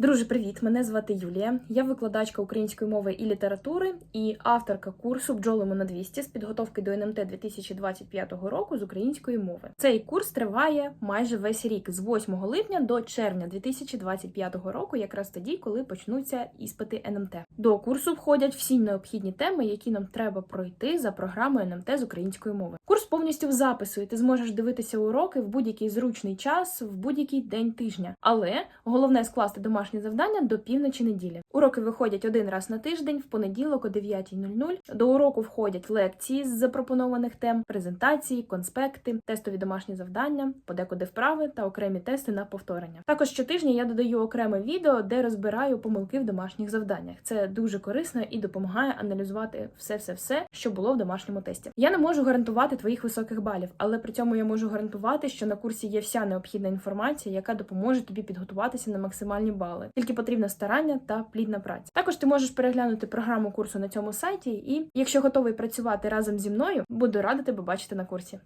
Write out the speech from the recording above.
Друже, привіт! Мене звати Юлія. Я викладачка української мови і літератури і авторка курсу Бджолимо на 200 з підготовки до НМТ 2025 року з української мови. Цей курс триває майже весь рік з 8 липня до червня 2025 року, якраз тоді, коли почнуться іспити НМТ. До курсу входять всі необхідні теми, які нам треба пройти за програмою НМТ з української мови. Повністю в запису, і ти зможеш дивитися уроки в будь-який зручний час, в будь-який день тижня. Але головне скласти домашні завдання до півночі неділі. Уроки виходять один раз на тиждень, в понеділок о 9.00. До уроку входять лекції з запропонованих тем, презентації, конспекти, тестові домашні завдання, подекуди вправи та окремі тести на повторення. Також щотижня я додаю окреме відео, де розбираю помилки в домашніх завданнях. Це дуже корисно і допомагає аналізувати все, все, все, що було в домашньому тесті. Я не можу гарантувати твоїх високих балів, але при цьому я можу гарантувати, що на курсі є вся необхідна інформація, яка допоможе тобі підготуватися на максимальні бали. Тільки потрібне старання та плідна праця. Також ти можеш переглянути програму курсу на цьому сайті, і якщо готовий працювати разом зі мною, буду рада тебе бачити на курсі.